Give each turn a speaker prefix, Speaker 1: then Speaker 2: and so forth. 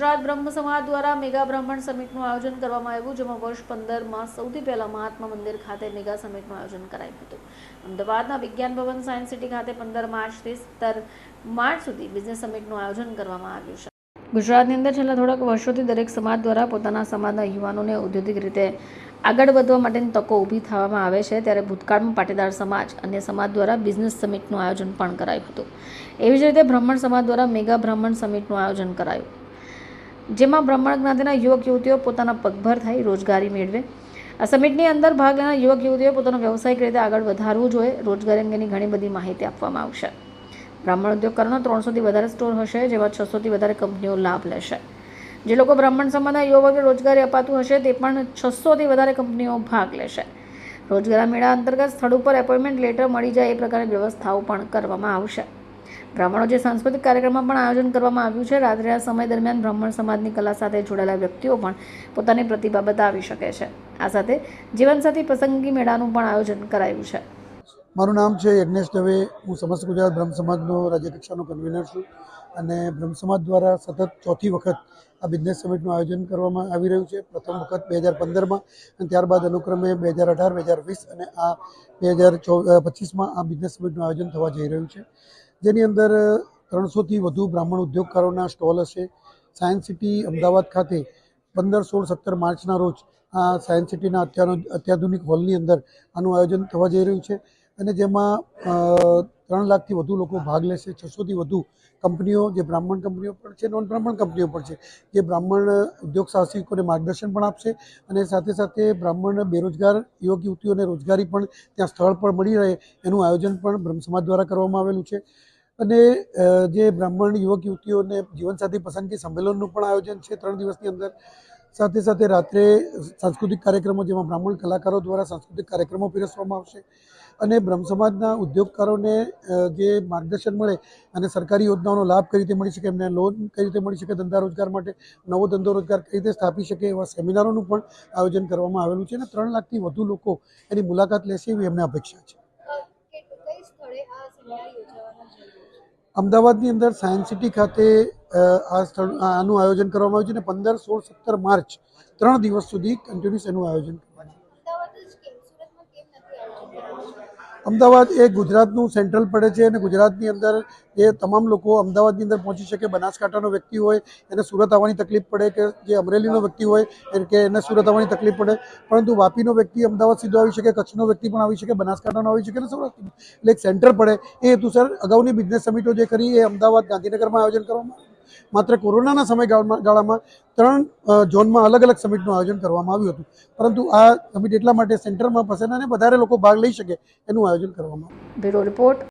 Speaker 1: ગુજરાત બ્રહ્મ સમાજ દ્વારા મેગા બ્રાહ્મણ સમિટનું આયોજન કરવામાં આવ્યું, જેમાં વર્ષ પંદરમાં સૌથી પહેલા મહાત્મા મંદિર ખાતે મેગા સમિટનું આયોજન કરાયું હતું. અમદાવાદના વિજ્ઞાન ભવન સાયન્સ સિટી ખાતે પંદર માર્ચથી સત્તર માર્ચ સુધી બિઝનેસ સમિટનું આયોજન કરવામાં આવ્યું છે. ગુજરાતની અંદર છેલ્લા થોડાક વર્ષોથી દરેક સમાજ દ્વારા પોતાના સમાજના યુવાનોને ઔદ્યોગિક રીતે આગળ વધવા માટેની તકો ઊભી થવામાં આવે છે. ત્યારે ભૂતકાળમાં પાટીદાર સમાજ અન્ય સમાજ દ્વારા બિઝનેસ સમિટનું આયોજન પણ કરાયું હતું. એવી જ રીતે બ્રાહ્મણ સમાજ દ્વારા મેગા બ્રાહ્મણ સમિટનું આયોજન કરાયું. જેમાં બ્રાહ્મણ જ્ઞાતિના યુવક યુવતીઓ પોતાના પગભર થઈ રોજગારી મેળવે. આ સમિટની અંદર ભાગ લેનાર યુવક યુવતીઓ પોતાનો વ્યવસાયિક રીતે આગળ વધારવું જોઈએ. રોજગારી અંગેની ઘણી બધી માહિતી આપવામાં આવશે. બ્રાહ્મણ ઉદ્યોગકારોનો ત્રણસોથી વધારે સ્ટોર હશે, જેમાં છસોથી વધારે કંપનીઓ લાભ લેશે. જે લોકો બ્રાહ્મણ સમાજના યુવકોને રોજગારી અપાતું હશે, તે પણ છસોથી વધારે કંપનીઓ ભાગ લેશે. રોજગાર મેળા અંતર્ગત સ્થળ ઉપર એપોઇન્ટમેન્ટ લેટર મળી જાય, એ પ્રકારની વ્યવસ્થાઓ પણ કરવામાં આવશે. બ્રાહ્મણો જે સાંસ્કૃતિક કાર્યક્રમમાં પણ આયોજન કરવામાં આવ્યું છે, રાત્રે આ સમય દરમિયાન બ્રાહ્મણ સમાજની કલા સાથે જોડાયેલા વ્યક્તિઓ પણ પોતાની પ્રતિભા બતાવી શકે છે. આ સાથે જીવનસાથી પસંદગી મેળાનું પણ આયોજન કરાયું છે.
Speaker 2: મારું નામ છે યજ્ઞેશ દવે. હું સમસ્ત ગુજરાત બ્રહ્મ સમાજનો રાજ્ય કક્ષાનો કન્વીનર છું અને બ્રહ્મ સમાજ દ્વારા સતત ચોથી વખત આ બિઝનેસ સમિટનું આયોજન કરવામાં આવી રહ્યું છે. પ્રથમ વખત બે હજાર પંદરમાં અને ત્યારબાદ અનુક્રમે બે હજાર અઢાર, બે હજાર વીસ અને આ બે હજાર ચો પચીસમાં આ બિઝનેસ સમિટનું આયોજન થવા જઈ રહ્યું છે. જેની અંદર ત્રણસોથી વધુ બ્રાહ્મણ ઉદ્યોગકારોના સ્ટોલ હશે. સાયન્સ સિટી અમદાવાદ ખાતે પંદર, સોળ, સત્તર માર્ચના રોજ, આ સાયન્સ સિટીના અત્યાધુનિક હોલની અંદર આનું આયોજન થવા જઈ રહ્યું છે. અને જેમાં ત્રણ લાખથી વધુ લોકો ભાગ લેશે. છસોથી વધુ કંપનીઓ, જે બ્રાહ્મણ કંપનીઓ પણ છે નોન બ્રાહ્મણ કંપનીઓ પણ છે, જે બ્રાહ્મણ ઉદ્યોગ સાહસિકોને માર્ગદર્શન પણ આપશે. અને સાથે સાથે બ્રાહ્મણ બેરોજગાર યુવક, યુવતીઓને રોજગારી પણ ત્યાં સ્થળ પર મળી રહે એનું આયોજન પણ બ્રહ્મ સમાજ દ્વારા કરવામાં આવેલું છે. અને જે બ્રાહ્મણ યુવક યુવતીઓને જીવનસાથી પસંદગી સંમેલનનું પણ આયોજન છે ત્રણ દિવસની અંદર. સાથે સાથે રાત્રે સાંસ્કૃતિક કાર્યક્રમો જેમાં બ્રાહ્મણ કલાકારો દ્વારા સાંસ્કૃતિક કાર્યક્રમો પીરસવામાં આવશે. અને બ્રહ્મ સમાજના ઉદ્યોગકારોને જે માર્ગદર્શન મળે અને સરકારી યોજનાઓનો લાભ કઈ રીતે મળી શકે, એમને લોન કઈ રીતે મળી શકે ધંધા રોજગાર માટે, નવો ધંધો રોજગાર કઈ રીતે સ્થાપી શકે એવા સેમિનારોનું પણ આયોજન કરવામાં આવેલું છે અને ત્રણ લાખથી વધુ લોકો એની મુલાકાત લેશે એવી એમને અપેક્ષા છે
Speaker 3: કે કઈ સ્થળે આ સેમિનાર યોજવાનો છે
Speaker 2: અમદાવાદની અંદર સાયન્સ સિટી ખાતે આ સ્થળ આનું આયોજન કરવામાં આવ્યું છે અને પંદર સોળ સત્તર માર્ચ ત્રણ દિવસ સુધી કન્ટિન્યુઅસ એનું આયોજન કરવાનું
Speaker 3: અમદાવાદ જ કેમ સુરતમાં કેમ નથી આયોજન કરાયું
Speaker 2: અમદાવાદ એ ગુજરાતનું સેન્ટ્રલ પડે છે અને ગુજરાતની અંદર એ તમામ લોકો અમદાવાદની અંદર પહોંચી શકે, બનાસકાંઠાનો વ્યક્તિ હોય, એને સુરત આવવાની તકલીફ પડે કે જે અમરેલીનો વ્યક્તિ હોય કે એને સુરત આવવાની તકલીફ પડે. પરંતુ વાપીનો વ્યક્તિ અમદાવાદ સીધો આવી શકે, કચ્છનો વ્યક્તિ પણ આવી શકે, બનાસકાંઠાનો આવી શકે અને સૌરાષ્ટ્રનો. એટલે એક સેન્ટર પડે. એ હેતુસર અગાઉની બિઝનેસ સમિટો જે કરી, એ અમદાવાદ ગાંધીનગરમાં આયોજન કરવામાં. માત્ર કોરોનાના સમયગાળામાં ગાળામાં ત્રણ ઝોનમાં અલગ અલગ સમિટનું આયોજન કરવામાં આવ્યું હતું. પરંતુ આ સમિટ એટલા માટે સેન્ટરમાં પસેના અને વધારે લોકો ભાગ લઈ શકે એનું આયોજન કરવામાં આવ્યું.
Speaker 1: રિપોર્ટ.